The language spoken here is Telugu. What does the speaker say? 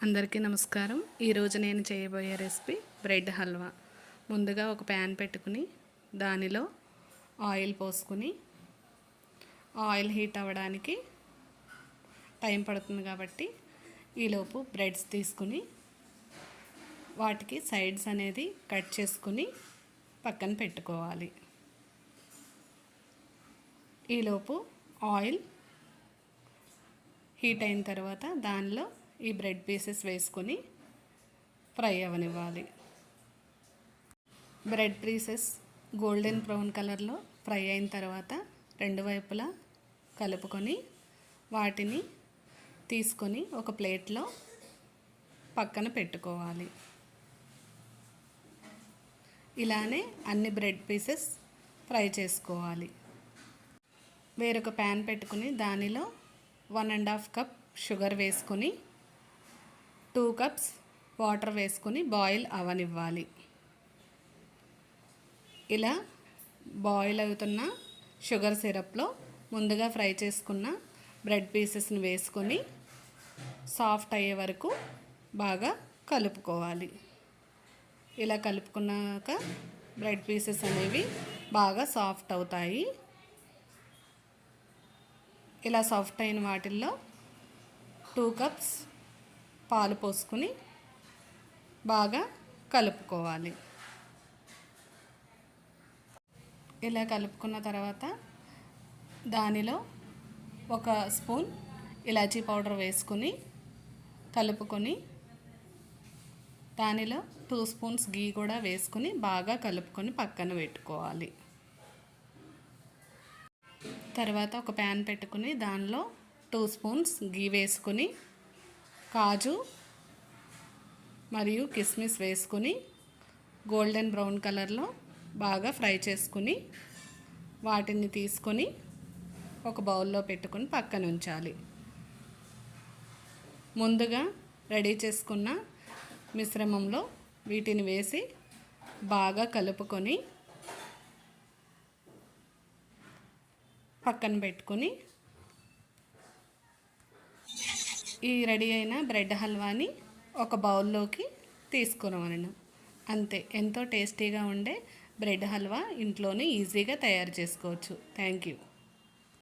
అందరికీ నమస్కారం. ఈరోజు నేను చేయబోయే రెసిపీ బ్రెడ్ హల్వా. ముందుగా ఒక ప్యాన్ పెట్టుకుని దానిలో ఆయిల్ పోసుకుని ఆయిల్ హీట్ అవ్వడానికి టైం పడుతుంది కాబట్టి ఈలోపు బ్రెడ్స్ తీసుకుని వాటికి సైడ్స్ అనేది కట్ చేసుకుని పక్కన పెట్టుకోవాలి. ఈలోపు ఆయిల్ హీట్ అయిన తర్వాత దానిలో ఈ బ్రెడ్ పీసెస్ వేసుకొని ఫ్రై అవ్వనివ్వాలి బ్రెడ్ పీసెస్ గోల్డెన్ బ్రౌన్ కలర్లో ఫ్రై అయిన తర్వాత రెండు వైపులా కలుపుకొని వాటిని తీసుకొని ఒక ప్లేట్లో పక్కన పెట్టుకోవాలి. ఇలానే అన్ని బ్రెడ్ పీసెస్ ఫ్రై చేసుకోవాలి. వేరొక ప్యాన్ పెట్టుకుని దానిలో one and half cup sugar వేసుకొని టూ కప్స్ వాటర్ వేసుకొని బాయిల్ అవనివ్వాలి. ఇలా బాయిల్ అవుతున్న షుగర్ సిరప్లో ముందుగా ఫ్రై చేసుకున్న బ్రెడ్ పీసెస్ని వేసుకొని సాఫ్ట్ అయ్యే వరకు బాగా కలుపుకోవాలి. ఇలా కలుపుకున్నాక బ్రెడ్ పీసెస్ అనేవి బాగా సాఫ్ట్ అవుతాయి. ఇలా సాఫ్ట్ అయిన వాటిల్లో టూ కప్స్ పాలు పోసుకుని బాగా కలుపుకోవాలి. ఇలా కలుపుకున్న తర్వాత దానిలో ఒక స్పూన్ ఇలాచీ పౌడర్ వేసుకుని కలుపుకొని దానిలో టూ స్పూన్స్ గీ కూడా వేసుకుని బాగా కలుపుకొని పక్కన పెట్టుకోవాలి. తర్వాత ఒక ప్యాన్ పెట్టుకుని దానిలో టూ స్పూన్స్ గీ వేసుకుని కాజు మరియు కిస్మిస్ వేసుకుని గోల్డెన్ బ్రౌన్ కలర్లో బాగా ఫ్రై చేసుకుని వాటిని తీసుకొని ఒక బౌల్లో పెట్టుకొని పక్కన ఉంచాలి ముందుగా రెడీ చేసుకున్న మిశ్రమంలో వీటిని వేసి బాగా కలుపుకొని పక్కన పెట్టుకొని ఈ రెడీ అయిన బ్రెడ్ హల్వాని ఒక బౌల్లోకి తీసుకున్నాను అంతే ఎంతో టేస్టీగా ఉండే బ్రెడ్ హల్వా ఇంట్లోనే ఈజీగా తయారు చేసుకోవచ్చు. Thank you.